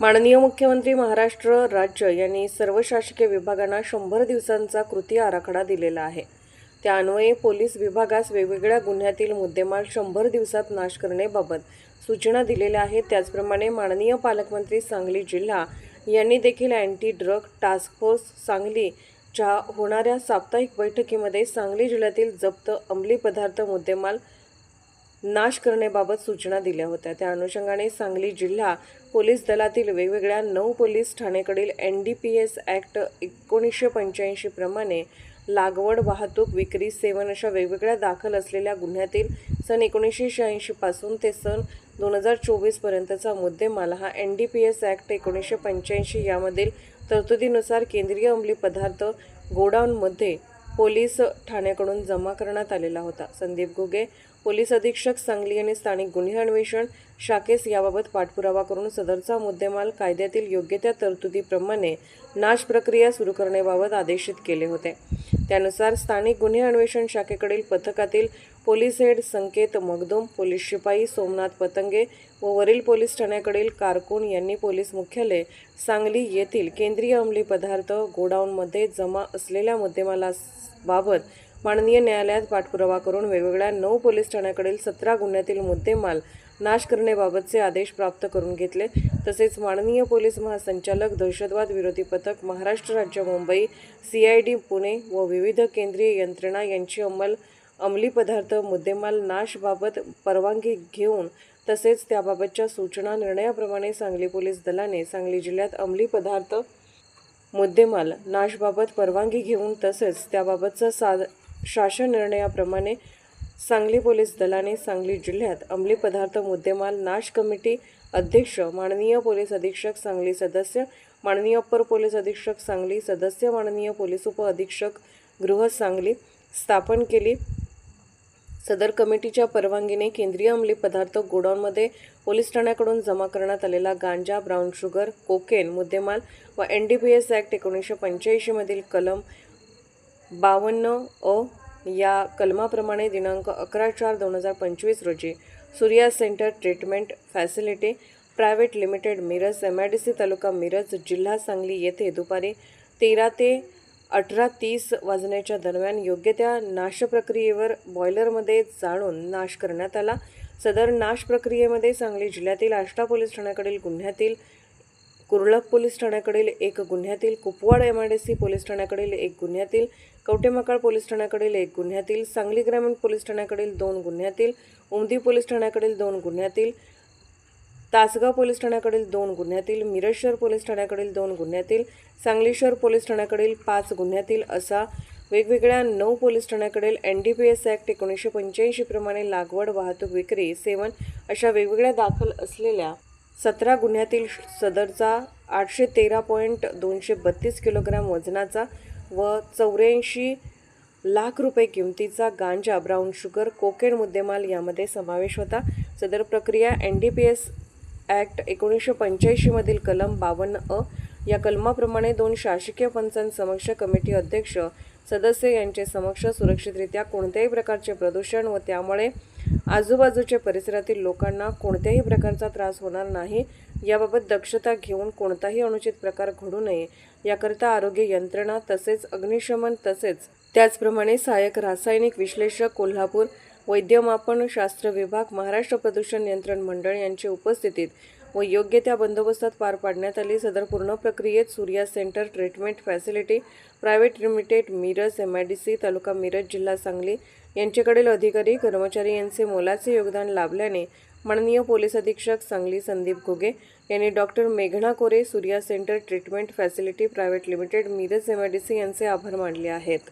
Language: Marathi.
माननीय मुख्यमंत्री महाराष्ट्र राज्य यांनी सर्व शासकीय विभागांना शंभर दिवसांचा कृती आराखडा दिलेला आहे. त्या अन्वये पोलीस विभागास वेगवेगळ्या गुन्ह्यातील मुद्देमाल शंभर दिवसात नाश करण्याबाबत सूचना दिलेल्या आहेत. त्याचप्रमाणे माननीय पालकमंत्री सांगली जिल्हा यांनी देखील अँटी ड्रग टास्क फोर्स सांगलीच्या होणाऱ्या साप्ताहिक बैठकीमध्ये सांगली जिल्ह्यातील जप्त अंमली पदार्थ मुद्देमाल नाश करण्याबाबत सूचना दिल्या होत्या. त्या अनुषंगाने सांगली जिल्हा पोलीस दलातील वेगवेगळ्या नऊ police ठाणेकडील N D P S act एकोणीसशे पंच्याऐंशीप्रमाणे लागवड वाहतूक विक्री सेवन अशा वेगवेगळ्या दाखल असलेल्या गुन्ह्यातील सन एकोणीसशे शहाऐंशीपासून ते सन दोन हजार चोवीसपर्यंतचा मुद्देमाल हा N D P S act एकोणीसशे पंच्याऐंशी यामधील तरतुदीनुसार केंद्रीय अंमली पदार्थ गोडाऊनमध्ये पोलीस ठाण्याकडून जमा करण्यात आलेला होता. संदीप घुगे पोलीस अधीक्षक सांगली यांनी स्थानिक गुन्हे अन्वेषण शाखेस याबाबत पाठपुरावा करून सदरचा मुद्देमाल कायद्यातील योग्य त्या तरतुदीप्रमाणे नाश प्रक्रिया सुरू करण्याबाबत आदेशित केले होते. त्यानुसार स्थानिक गुन्हे अन्वेषण शाखेकडील पथकातील police head Sanket Magdum police शिपाई सोमनाथ पतंगे व वरील पोलीस ठाण्याकडील कारकून यांनी पोलीस मुख्यालय सांगली येथील केंद्रीय अंमली पदार्थ गोडाऊनमध्ये जमा असलेल्या मुद्देमालाबाबत माननीय न्यायालयात पाठपुरावा करून वेगवेगळ्या नऊ पोलीस ठाण्याकडील सतरा गुन्ह्यातील मुद्देमाल नाश करण्याबाबतचे आदेश प्राप्त करून घेतले. तसेच माननीय पोलीस महासंचालक दहशतवाद विरोधी पथक महाराष्ट्र राज्य Mumbai C I D Pune व विविध केंद्रीय यंत्रणा यांची अंमल अंमली पदार्थ मुद्देमाल नाशबाबत परवानगी घेऊन तसेच त्याबाबतच्या सूचना निर्णयाप्रमाणे सांगली पोलीस दलाने सांगली जिल्ह्यात अंमली पदार्थ मुद्देमाल नाशबाबत परवानगी घेऊन तसेच त्याबाबतचा साध शासन निर्णयाप्रमाणे सांगली पोलीस दलाने सांगली जिल्ह्यात अंमली पदार्थ मुद्देमाल नाश कमिटी अध्यक्ष माननीय पोलीस अधीक्षक सांगली सदस्य माननीय अप्पर पोलीस अधीक्षक सांगली सदस्य माननीय पोलीस उप अधीक्षक गृह सांगली स्थापन केली. सदर कमिटीच्या परवानगीने केंद्रीय अंमली पदार्थ गोडाऊनमध्ये पोलीस ठाण्याकडून जमा करण्यात आलेला गांजा ब्राऊन शुगर कोकेन मुद्देमाल व N D P S act एकोणीसशे पंच्याऐंशीमधील कलम बावन्न अ या कलमाप्रमाणे दिनांक अकरा चार दोन हजार पंचवीस रोजी Surya centre treatment facility private limited Miraj M I D C taluka Miraj जिल्हा सांगली येथे दुपारी तेरा ते अठरा तीस वाजण्याच्या दरम्यान योग्य त्या नाश प्रक्रियेवर बॉयलरमध्ये जाळून नाश करण्यात आला. सदर नाश प्रक्रियेमध्ये सांगली जिल्ह्यातील आष्टा पोलीस ठाण्याकडील गुन्ह्यातील कुर्लक पोलीस ठाण्याकडील एक गुन्ह्यातील Kupwad M I D C police ठाण्याकडील एक गुन्ह्यातील कवटेमकाळ पोलीस ठाण्याकडील एक गुन्ह्यातील सांगली ग्रामीण पोलीस ठाण्याकडील दोन गुन्ह्यातील उमदी पोलीस ठाण्याकडील दोन गुन्ह्यातील तासगाव पोलीस ठाण्याकडील दोन गुन्ह्यातील मिरज शहर पोलीस ठाण्याकडील दोन गुन्ह्यातील सांगली शहर पोलीस ठाण्याकडील पाच गुन्ह्यातील असा वेगवेगळ्या नऊ police ठाण्याकडील N D P S act एकोणीसशे पंच्याऐंशी प्रमाणे लागवड वाहतूक विक्री सेवन अशा वेगवेगळ्या दाखल असलेल्या सतरा गुन्ह्यातील सदरचा आठशे तेरा पॉईंट दोनशे बत्तीस किलोग्रॅम वजनाचा व चौऱ्याऐंशी लाख रुपये किमतीचा गांजा ब्राऊन शुगर कोकेड मुद्देमाल यामध्ये समावेश होता. सदर प्रक्रिया N D P S act एकोणीसशे पंच्याऐंशीमधील कलम बावन्न अ या कलमाप्रमाणे दोन शासकीय पंचांसमक्ष कमिटी अध्यक्ष सदस्य यांचे समक्ष सुरक्षितरित्या कोणत्याही प्रकारचे प्रदूषण व त्यामुळे आजूबाजूच्या परिसरातील लोकांना कोणत्याही प्रकारचा त्रास होणार नाही. याबाबत दक्षता घेऊन कोणताही अनुचित प्रकार घडू नये याकरिता आरोग्य यंत्रणा तसेच अग्निशमन तसेच त्याचप्रमाणे सहाय्यक रासायनिक विश्लेषक कोल्हापूर वैद्यमापन शास्त्र विभाग महाराष्ट्र प्रदूषण नियंत्रण मंडळ यांच्या उपस्थितीत व योग्य त्या बंदोबस्तात पार पाडण्यात आली. सदर पूर्ण प्रक्रियेत Surya centre treatment facility private limited Miraj M I D C taluka Miraj जिल्हा सांगली यांच्याकडील अधिकारी कर्मचारी यांचे मोलाचे योगदान लाभल्याने माननीय पोलीस अधीक्षक सांगली संदीप घुगे यांनी डॉक्टर मेघना Kore Surya centre treatment facility private limited Miraj M I D C यांचे आभार मानले आहेत.